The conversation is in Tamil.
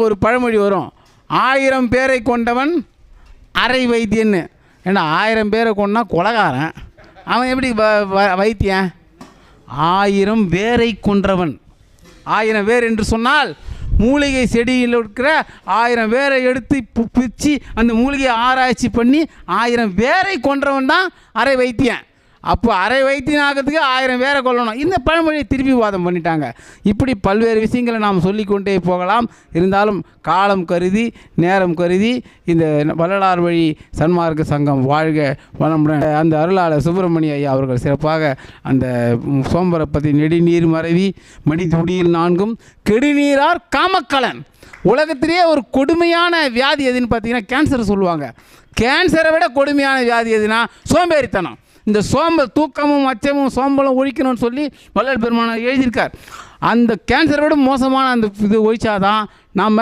ஒரு பழமொழி வரும். ஆயிரம் பேரை கொண்டவன் அரை வைத்தியன்னு. ஏன்னா ஆயிரம் பேரை கொண்டா கொலகாரன். அவன் எப்படி வ- வ- வைத்தியன்? ஆயிரம் வேரை கொன்றவன். ஆயிரம் பேர் என்று சொன்னால் மூலிகை செடியில் இருக்கிற ஆயிரம் வேரை எடுத்து பிச்சு அந்த மூலிகையை ஆராய்ச்சி பண்ணி ஆயிரம் வேரை கொன்றவன் தான் அரை வைத்தியன். அப்போ அரை வைத்தியம் ஆகிறதுக்கு ஆயிரம் வேரை கொல்லணும். இந்த பழமொழியை திருப்பி வாதம் பண்ணிட்டாங்க. இப்படி பல்வேறு விஷயங்களை நாம் சொல்லிக்கொண்டே போகலாம். இருந்தாலும் காலம் கருதி நேரம் கருதி இந்த வள்ளலார் வழி சன்மார்க்க சங்கம் வாழ்க வளமுடன். அந்த அருளாளர் சுப்பிரமணிய ஐயா அவர்கள் சிறப்பாக அந்த சோம்பரப்பத்தி நெடுநீர் மறைவி மடித்துடியில் நான்கும் கெடுநீரார் காமக்கலன். உலகத்திலேயே ஒரு கொடுமையான வியாதி எதுன்னு பார்த்தீங்கன்னா கேன்சர் சொல்லுவாங்க. கேன்சரை விட கொடுமையான வியாதி எதுனா சோம்பேறித்தனம். இந்த சோம்பல் தூக்கமும் அச்சமும் சோம்பலும் ஒழிக்கணும்னு சொல்லி வள்ளல் பெருமானார் எழுதியிருக்கார். அந்த கேன்சரை விட மோசமான அந்த இது ஒழிச்சாதான் நாம்